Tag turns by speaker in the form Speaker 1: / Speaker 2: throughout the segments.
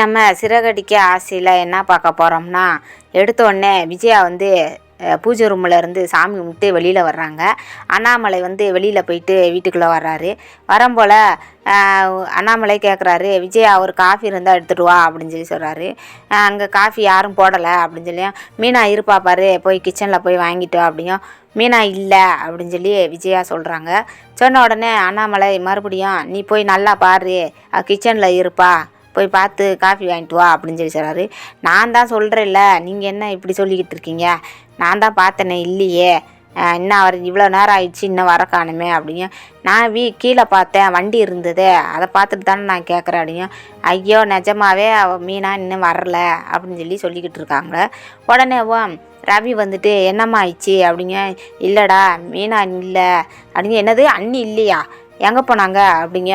Speaker 1: நம்ம சிறகடிக்க ஆசையில் என்ன பார்க்க போகிறோம்னா எடுத்தோடனே விஜயா வந்து பூஜை ரூமில் இருந்து சாமி கும்பிட்டு வெளியில் வர்றாங்க. அண்ணாமலை வந்து வெளியில் போயிட்டு வீட்டுக்குள்ளே வர்றாரு. வரம்போல் அண்ணாமலை கேட்குறாரு விஜயா ஒரு காஃபி இருந்தால் எடுத்துகிட்டு வா அப்படின்னு சொல்லி சொல்கிறாரு அங்கே காஃபி யாரும் போடலை அப்படின்னு சொல்லியும் மீனா இருப்பா பாரு போய் கிச்சனில் போய் வாங்கிட்டு வா அப்படியும் மீனா இல்லை அப்படின்னு சொல்லி விஜயா சொல்கிறாங்க சொன்ன உடனே அண்ணாமலை மறுபடியும் நீ போய் நல்லா பாரு கிச்சனில் இருப்பா போய் பார்த்து காஃபி வாங்கிட்டு வா அப்படின்னு சொல்லி சொல்கிறாரு நான் தான் சொல்கிறேன்ல நீங்கள் என்ன இப்படி சொல்லிக்கிட்டு இருக்கீங்க? நான் தான் பார்த்தேனே இல்லையே. இன்னும் அவர் இவ்வளோ நேரம் ஆயிடுச்சு இன்னும் வர காணுமே அப்படிங்க நான் வீ கீழே பார்த்தேன் வண்டி இருந்தது. அதை பார்த்துட்டு தானே நான் கேட்குறேன் அப்படிங்க ஐயோ நிஜமாவே அவ மீனா இன்னும் வரல அப்படின்னு சொல்லி சொல்லிக்கிட்டு இருக்காங்க. உடனே ஓ ரவி வந்துட்டு என்னம்மா ஆயிடுச்சு? அப்படிங்க இல்லைடா மீனா இல்லை. அப்படிங்க என்னது? அண்ணி இல்லையா? எங்கே போனாங்க? அப்படிங்க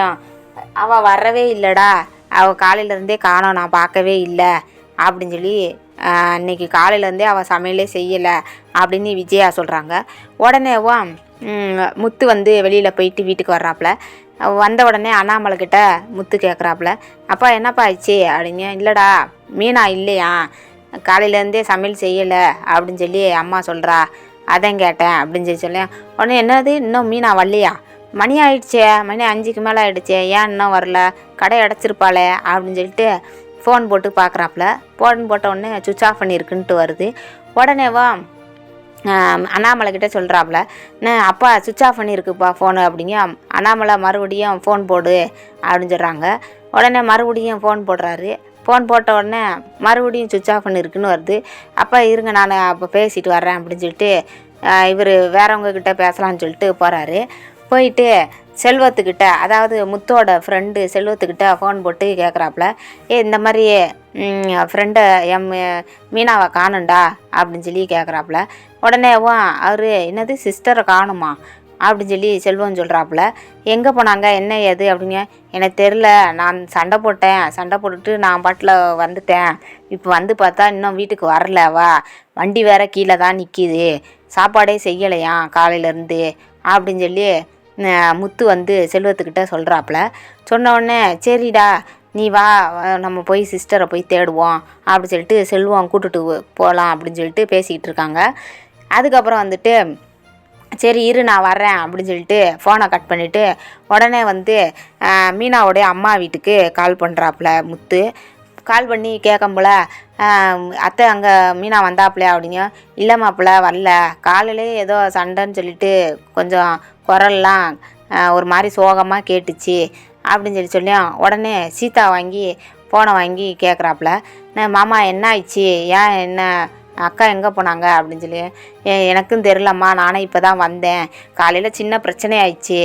Speaker 1: அவள் வரவே இல்லைடா. அவள் காலையிலேருந்தே காணோம் நான் பார்க்கவே இல்லை. அப்படின்னு சொல்லி அன்னைக்கு காலையிலேருந்தே அவள் சமையலே செய்யலை அப்படின்னு விஜயா சொல்கிறாங்க உடனேவா முத்து வந்து வெளியில் போயிட்டு வீட்டுக்கு வர்றாப்புல. வந்த உடனே அண்ணாமலை கிட்ட முத்து கேட்குறாப்புல அப்பா என்னப்பா ஆயிடுச்சு அப்படிங்க இல்லைடா மீனா இல்லையா? காலையிலேருந்தே சமையல் செய்யலை அப்படின்னு சொல்லி அம்மா சொல்கிறா அதான் கேட்டேன் அப்படின்னு சொல்லி சொல்லி உடனே என்னது? இன்னும் மீனா வரலையா? மணி ஆயிடுச்சே மணி அஞ்சுக்கு மேலே ஆயிடுச்சே ஏன் இன்னும் வரல? கடை அடைச்சிருப்பாளே அப்படின்னு சொல்லிட்டு ஃபோன் போட்டு பார்க்குறாப்புல ஃபோன் போட்ட உடனே சுவிச் ஆஃப் பண்ணியிருக்குன்ட்டு வருது. உடனேவா அண்ணாமலை கிட்டே சொல்கிறாப்புல நான் அப்பா சுவிச் ஆஃப் பண்ணியிருக்குப்பா ஃபோனு அப்படிங்க அண்ணாமலை மறுபடியும் ஃபோன் போடு அப்படின்னு சொல்கிறாங்க உடனே மறுபடியும் ஃபோன் போடுறாரு. ஃபோன் போட்ட உடனே மறுபடியும் சுவிச் ஆஃப் பண்ணியிருக்குன்னு வருது. அப்பா இருங்க நான் அப்போ பேசிட்டு வர்றேன் அப்படின்னு சொல்லிட்டு இவர் வேறவங்க கிட்டே பேசலாம்னு சொல்லிட்டு போகிறாரு போயிட்டு செல்வத்துக்கிட்ட அதாவது முத்தோட ஃப்ரெண்டு செல்வத்துக்கிட்ட ஃபோன் போட்டு கேட்குறாப்புல ஏ இந்த மாதிரி ஃப்ரெண்டை எம் மீனாவை காணுண்டா அப்படின்னு சொல்லி கேட்குறாப்புல உடனே அவர் என்னது சிஸ்டரை காணுமா? அப்படின்னு சொல்லி செல்வம் சொல்கிறாப்புல எங்கே போனாங்க? என்ன ஏது? அப்படிங்க எனக்கு தெரில நான் சண்டை போட்டேன். சண்டை போட்டுட்டு நான் பாட்டில் வந்துட்டேன். இப்போ வந்து பார்த்தா இன்னும் வீட்டுக்கு வரலவா வண்டி வேற கீழே தான் நிற்கிது சாப்பாடே செய்யலையாம் காலையிலேருந்து அப்படின்னு சொல்லி முத்து வந்து செல்வத்துக்கிட்ட சொல்கிறாப்புல சொன்ன உடனே சரிடா நீ வா நம்ம போய் சிஸ்டரை போய் தேடுவோம் அப்படின்னு சொல்லிட்டு செல்வம் கூட்டுட்டு போகலாம் அப்படின்னு சொல்லிட்டு பேசிக்கிட்டு இருக்காங்க. அதுக்கப்புறம் வந்துட்டு சரி இரு நான் வர்றேன் அப்படின்னு சொல்லிட்டு ஃபோனை கட் பண்ணிவிட்டு உடனே வந்து மீனாவுடைய அம்மா வீட்டுக்கு கால் பண்ணுறாப்புல முத்து. கால் பண்ணி கேட்கும்போல அத்தை அங்கே மீனா வந்தாப்புல அப்படிங்க இல்லை மாப்பிள்ள வரல. காலையிலே ஏதோ சண்டைன்னு சொல்லிட்டு கொஞ்சம் குரல்லாம் ஒரு மாதிரி சோகமாக கேட்டுச்சு அப்படின்னு சொல்லி சொல்லியும் உடனே சீதா வாங்கி ஃபோனை வாங்கி கேட்குறாப்புல மாமா என்ன ஆயிடுச்சு? ஏன் என்ன அக்கா எங்கே போனாங்க அப்படின்னு சொல்லி எனக்கும் தெரிலம்மா நானும் இப்போ தான் வந்தேன். காலையில் சின்ன பிரச்சனை ஆயிடுச்சு.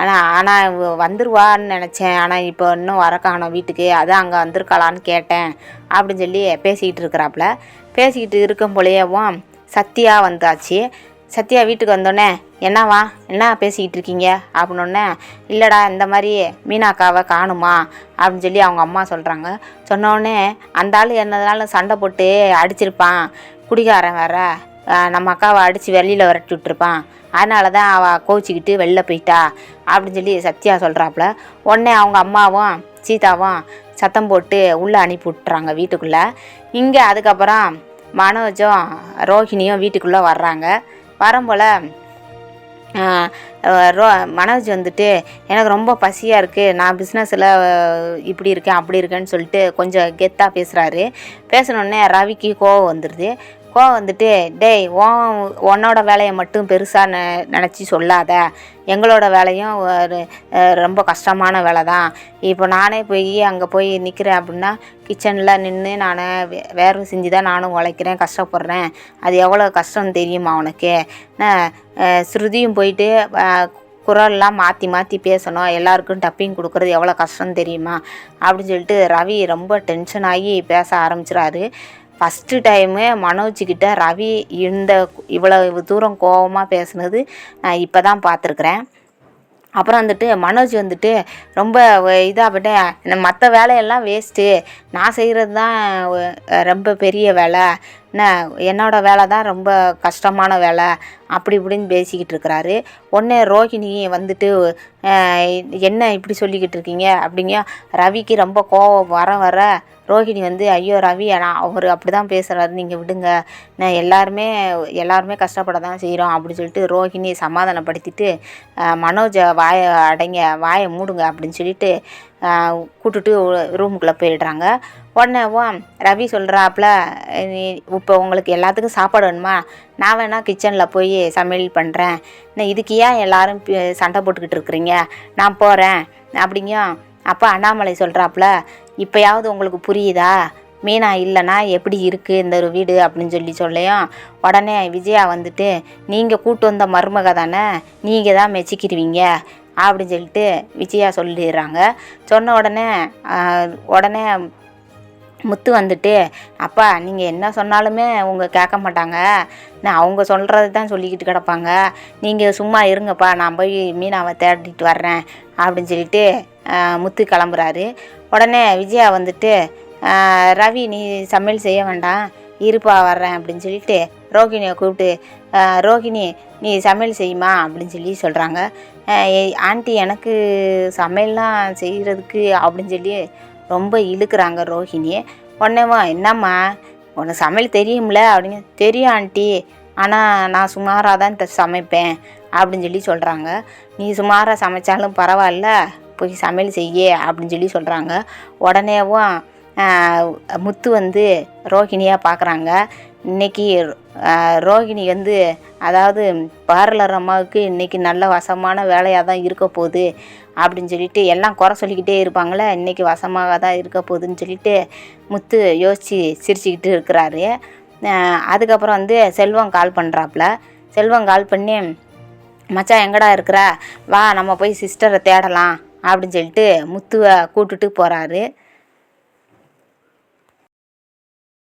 Speaker 1: ஆனால் ஆனால் வந்துருவான்னு நினச்சேன். ஆனால் இப்போ இன்னும் வர காணோம் வீட்டுக்கு. அதான் அங்கே வந்திருக்காளான்னு கேட்டேன். அப்படின்னு சொல்லி பேசிக்கிட்டு இருக்கிறாப்புல. பேசிக்கிட்டு இருக்கும் போலேயேவும் சத்யா வந்தாச்சு. சத்யா வீட்டுக்கு வந்தோடனே என்னவா என்ன பேசிக்கிட்டு இருக்கீங்க? அப்படின்னோடனே இல்லைடா இந்த மாதிரி மீனாக்காவை காணுமா? அப்படின்னு சொல்லி அவங்க அம்மா சொல்கிறாங்க சொன்னோடனே அந்த ஆள் என்னதுனாலும் சண்டை போட்டு அடிச்சிருப்பான். குடிகாரன் வேற. நம்ம அக்காவை அடித்து வெளியில் விரட்டி விட்டுருப்பான். அதனால தான் அவள் கோச்சிக்கிட்டு வெளில போயிட்டா. அப்படின்னு சொல்லி சத்யா சொல்கிறாப்புல உடனே அவங்க அம்மாவும் சீதாவும் சத்தம் போட்டு உள்ளே அனுப்பி விட்டுறாங்க வீட்டுக்குள்ளே. இங்கே அதுக்கப்புறம் மனோஜும் ரோஹிணியும் வீட்டுக்குள்ளே வர்றாங்க. வரும்போல் ரோ மனோஜ் வந்துட்டு எனக்கு ரொம்ப பசியாக இருக்குது நான் பிஸ்னஸில் இப்படி இருக்கேன் அப்படி இருக்கேன்னு சொல்லிட்டு கொஞ்சம் கெத்தாக பேசுகிறாரு பேசினோடனே ரவிக்கு கோவம் வந்துடுது கோவம் வந்துட்டு டேய் ஓ உன்னோட வேலையை மட்டும் பெருசாக நெ நினச்சி சொல்லாத. எங்களோட வேலையும் ஒரு ரொம்ப கஷ்டமான வேலை தான். இப்போ நானே போய் அங்கே போய் நிற்கிறேன் அப்படின்னா கிச்சனில் நின்று நான் வே வேர்வை செஞ்சு தான் நானும் உழைக்கிறேன் கஷ்டப்படுறேன். அது எவ்வளோ கஷ்டம் தெரியுமா உனக்கு? ஸ்ருதியும் போயிட்டு குரல்லாம் மாற்றி மாற்றி பேசணும். எல்லாருக்கும் டப்பிங் கொடுக்குறது எவ்வளோ கஷ்டம் தெரியுமா? அப்படின்னு சொல்லிட்டு ரவி ரொம்ப டென்ஷன் ஆகி பேச ஆரம்பிச்சிடாரு ஃபஸ்ட்டு டைமு மனோஜ்கிட்ட ரவி இந்த இவ்வளவு தூரம் கோவமாக பேசுனது நான் இப்போ தான் பார்த்துருக்குறேன். அப்புறம் வந்துட்டு மனோஜ் வந்துட்டு ரொம்ப இதாக போயிட்டேன் மற்ற வேலையெல்லாம் வேஸ்ட்டு நான் செய்கிறது தான் ரொம்ப பெரிய வேலை. என்ன என்னோடய வேலை தான் ரொம்ப கஷ்டமான வேலை. அப்படி இப்படின்னு பேசிக்கிட்டு இருக்கிறாரு. உடனே ரோஹிணி வந்துட்டு என்ன இப்படி சொல்லிக்கிட்டு இருக்கீங்க? அப்படிங்க. ரவிக்கு ரொம்ப கோவம் வர வர ரோஹிணி வந்து ஐயோ ரவி நான் அவர் அப்படி தான் பேசுகிறாரு நீங்கள் விடுங்க. நான் எல்லாருமே எல்லாருமே கஷ்டப்பட தான் செய்கிறோம் அப்படின்னு சொல்லிட்டு ரோஹிணி சமாதானப்படுத்திட்டு மனோஜை வாயை அடைங்க வாயை மூடுங்க அப்படின்னு சொல்லிட்டு கூட்டுட்டு ரூமுக்குள்ளே போயிடுறாங்க. உடனேவும் ரவி சொல்கிறாப்புல நீ இப்போ உங்களுக்கு எல்லாத்துக்கும் சாப்பாடு வேணுமா? நான் வேணால் கிச்சனில் போய் சமையல் பண்ணுறேன் நான் இதுக்கு ஏன் எல்லோரும் சண்டை போட்டுக்கிட்டு இருக்கிறீங்க? நான் போகிறேன் அப்படிங்க அப்போ அண்ணாமலை சொல்கிறாப்புல இப்போயாவது உங்களுக்கு புரியுதா? மீனா இல்லைன்னா எப்படி இருக்குது இந்த ஒரு வீடு? அப்படின்னு சொல்லி சொல்லையும். உடனே விஜயா வந்துட்டு நீங்கள் கூட்டு வந்த மருமக தானே நீங்கள் தான் மெச்சிக்கிடுவீங்க அப்படின்னு சொல்லிட்டு விஜயா சொல்லிடுறாங்க. சொன்ன உடனே உடனே முத்து வந்துட்டு அப்பா நீங்கள் என்ன சொன்னாலுமே அவங்க கேட்க மாட்டாங்க. நான் அவங்க சொல்கிறது தான் சொல்லிக்கிட்டு கிடப்பாங்க. நீங்கள் சும்மா இருங்கப்பா நான் போய் மீனாவை தேடிட்டு வர்றேன். அப்படின்னு சொல்லிட்டு முத்து கிளம்புறாரு. உடனே விஜயா வந்துட்டு ரவி நீ சமையல் செய்ய வேண்டாம். இருப்பா வர்றேன் அப்படின்னு சொல்லிட்டு ரோகிணியை கூப்பிட்டு ரோகிணி நீ சமையல் செய்யுமா? அப்படின்னு சொல்லி சொல்கிறாங்க ஆண்டி எனக்கு சமையல்லாம் செய்கிறதுக்கு அப்படின்னு சொல்லி ரொம்ப இழுக்கிறாங்க ரோஹிணி உடனேவா என்னம்மா? உனக்கு சமையல் தெரியும்ல? அப்படின்னு தெரியும் ஆண்டி. ஆனால் நான் சுமாராக தான் சமைப்பேன் அப்படின்னு சொல்லி சொல்கிறாங்க நீ சுமாராக சமைச்சாலும் பரவாயில்ல. போய் சமையல் செய்ய அப்படின்னு சொல்லி சொல்கிறாங்க உடனேவும் முத்து வந்து ரோஹிணியாக பார்க்குறாங்க இன்னைக்கு ரோகிணி ரோஹிணி வந்து அதாவது பார்லர் அம்மாவுக்கு இன்றைக்கி நல்ல வசமான வேலையாக தான் இருக்க போகுது அப்படின்னு சொல்லிட்டு எல்லாம் குறை சொல்லிக்கிட்டே இருப்பாங்களே இன்னைக்கு வசமாக தான் இருக்க போகுதுன்னு சொல்லிட்டு முத்து யோசித்து சிரிச்சுக்கிட்டு இருக்கிறாரு. அதுக்கப்புறம் வந்து செல்வம் கால் பண்ணுறாப்புல செல்வம் கால் பண்ணி மச்சான் எங்கடா இருக்கிற? வா நம்ம போய் சிஸ்டரை தேடலாம். அப்படின்னு சொல்லிட்டு முத்துவை கூட்டுட்டு போகிறாரு